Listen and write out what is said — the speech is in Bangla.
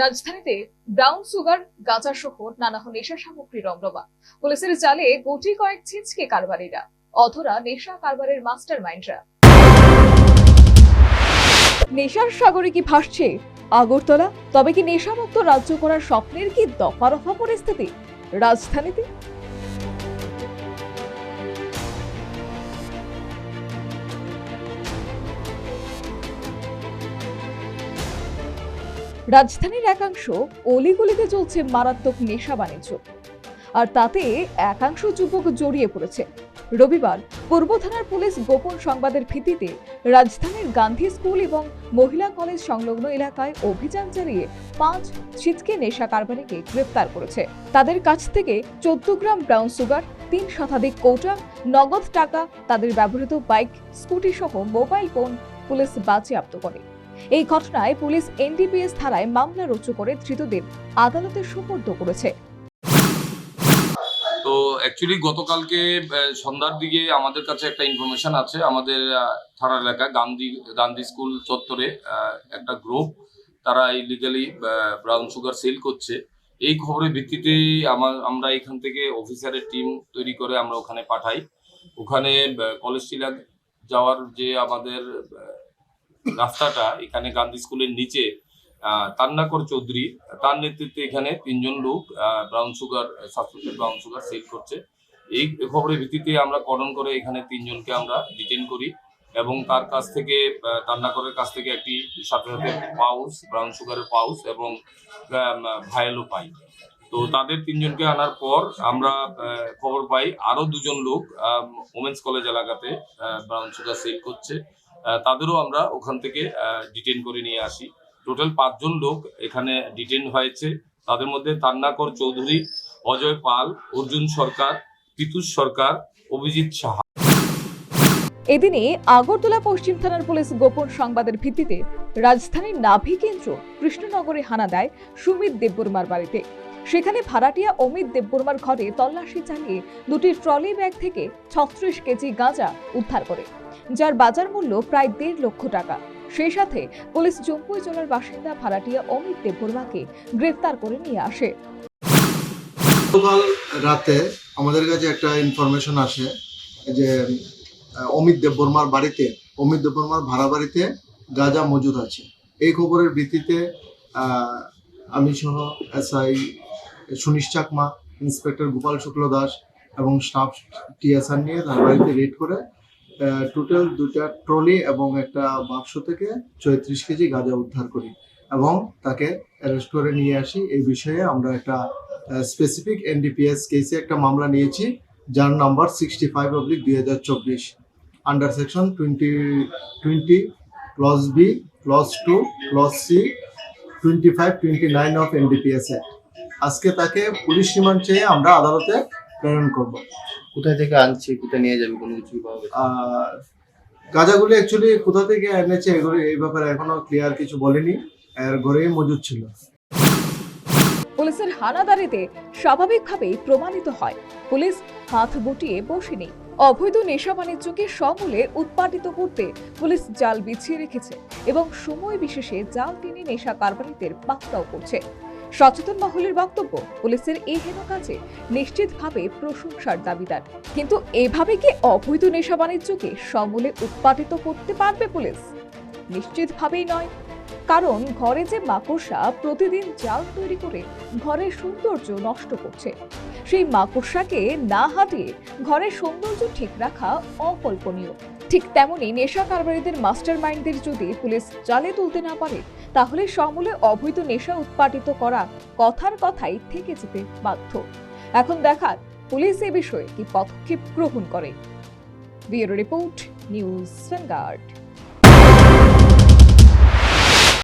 রাজধানীতে ব্রাউন সুগার গাঁজা সহ নানা নেশা সামগ্রী রমরমা। পুলিশের জালে গুটি কয়েক ছিচকে কারবারিরা। অধরা নেশা কারবারের মাস্টার মাইন্ডরা নেশার সাগরে কি ভাসছে? আগরতলা? তবে কি নেশামুক্ত রাজ্য করার স্বপ্নের কি দফা রফা পরিস্থিতি? রাজধানীতে রাজধানীর একাংশ অলিগলিতে চলছে মারাত্মক নেশা বাণিজ্য। আর তাতে একাংশ যুবক জড়িয়ে পড়েছে। রবিবার পূর্ব থানার পুলিশ গোপন সংবাদের ভিত্তিতে রাজধানীর গান্ধী স্কুল এবং মহিলা কলেজ সংলগ্ন এলাকায় অভিযান চালিয়ে পাঁচ ছিটকে নেশা কারবারিকে গ্রেফতার করেছে। তাদের কাছ থেকে চোদ্দ গ্রাম ব্রাউন সুগার, তিন শতাধিক কৌটা, নগদ টাকা, তাদের ব্যবহৃত বাইক স্কুটি সহ মোবাইল ফোন পুলিশ বাজেয়াপ্ত করে। এই ঘটনায় পুলিশ এনডিপিএস ধারায় মামলা রুজু করে ধৃতদের আদালতে সুপর্দ করেছে। তো অ্যাকচুয়ালি গতকালকে সন্ধ্যার দিকে আমাদের কাছে একটা ইনফরমেশন আছে। আমাদের থানা এলাকা, গান্ধী গান্ধী স্কুল চত্বরে একটা গ্রুপ তারা ইলিগালি ব্রাউন সুগার সেল করছে। এই খবরের ভিত্তিতে আমার আমরা এখান থেকে অফিসারের টিম তৈরি করে আমরা ওখানে পাঠাই। ওখানে কলেজ টিলা যাওয়ার যে আমাদের রাস্তাটা এখানে গান্ধী স্কুলের নিচে তান্নাকর চৌধুরী, তার নেতৃত্বে এখানে তিনজন লোক brown sugar suspected brown sugar sell করছে। এই খবরের ভিত্তিতে আমরা করণ করে এখানে তিনজনকে আমরা ডিটেন করি এবং তার কাছ থেকে তান্নাকরের কাছ থেকে একটি সাথে সাথে পাউস ব্রাউন সুগারের পাউস এবং ভায়েলও পাই। তো তাদের তিনজনকে আনার পর আমরা খবর পাই আরও দুজন লোক ওমেন্স কলেজ এলাকাতে ব্রাউন সুগার সেল করছে। তাদেরও আমরা ওখান থেকে ডিটেন করে নিয়ে আসি। টোটাল পাঁচজন লোক এখানে ডিটেন হয়েছে। তাদের মধ্যে তান্নাকর চৌধুরী, অজয় পাল, অর্জুন সরকার, পিতুষ সরকার, অভিজিৎ সাহা। এদিনে আগরতলা পশ্চিম থানার পুলিশ গোপন সংবাদের ভিত্তিতে রাজধানীর নাভি কেন্দ্র কৃষ্ণনগরে হানা দেয় সুমিত দেববর্মার বাড়িতে। সেখানে ভাড়াটিয়া অমিত দেববর্মার ঘরে তল্লাশি চালিয়ে দুটি ট্রলি ব্যাগ থেকে ছত্রিশ কেজি গাঁজা উদ্ধার করে, যার বাজার মূল্য প্রায় দেড় লক্ষ টাকা। সেই সাথে পুলিশ জম্পুই জেলার বাসিন্দা ভাড়াটিয়া অমিত দেববর্মাকে গ্রেফতার করে নিয়ে আসে। গতকাল রাতে আমাদের কাছে একটা ইনফরমেশন আসে যে অমিত দেববর্মার বাড়িতে, অমিত দেববর্মার ভাড়া বাড়িতে গাঁজা মজুদ আছে। এই খবরের ভিত্তিতে আমি সহ এসআই সুনীশ চাকমা, ইন্সপেক্টর গোপাল শুক্ল দাস এবং স্টাফ টিএসআর নিয়ে তার বাড়িতে রেড করে টোটাল দুটা ট্রলি এবং একটা বাক্স থেকে চৌত্রিশ কেজি গাঁজা উদ্ধার করি এবং তাকে অ্যারেস্ট করে নিয়ে আসি। এই বিষয়ে আমরা একটা স্পেসিফিক এনডিপিএস কেসে একটা মামলা নিয়েছি, যার নাম্বার সিক্সটি ফাইভ অব্লিক দুই হাজার চব্বিশ under section twenty twenty clause B clause two clause C twenty five twenty nine of NDPS এ। আজকে তাকে পুলিশ রিমান্ড চেয়ে আমরা আদালতে প্রেরণ করব। কোথায় থেকে আনছি? কোথায় নিয়ে যাবে? কোনো কিছু গাঁজাগুলি অ্যাকচুয়ালি কোথা থেকে এনেছে এগুলো এই ব্যাপারে এখনও ক্লিয়ার কিছু বলেনি। এর ঘরেই মজুদ ছিল। পুলিশের হানাদারিতে স্বাভাবিকভাবেই প্রমাণিত হয়। পুলিশ হাত গুটিয়ে বসেনি। অবৈধ নেশা বাণিজ্যকে সমূলে উৎপাদিত করতে পুলিশ জাল বিছিয়ে রেখেছে এবং সময় বিশেষে জাল টেনে নেশা কারবারিদের পাকড়াও করছে। সচেতন মহলের বক্তব্য পুলিশের এই হেন কাজে নিশ্চিতভাবে প্রশংসার দাবিদার। কিন্তু এভাবে কি অবৈধ নেশা বাণিজ্যকে সমূলে উৎপাদিত করতে পারবে পুলিশ? নিশ্চিতভাবেই নয়। কারণ ঘরে যে মাকড়সা প্রতিদিন জাল তৈরি করে ঘরের সৌন্দর্য নষ্ট করছে। সেই মাকড়সাকে না হাটিয়ে ঘরের সৌন্দর্য ঠিক রাখা অকল্পনীয়। ঠিক তেমনি নেশা কারবারিদের মাস্টার মাইন্ডদের যদি পুলিশ জালে তুলতে না পারে, তাহলে সমূলে অবৈধ নেশা উৎপাদিত করা কথার কথাই থেকে যেতে বাধ্য। এখন দেখার পুলিশ এ বিষয়ে কি পদক্ষেপ গ্রহণ করে। Bureau report, news vanguard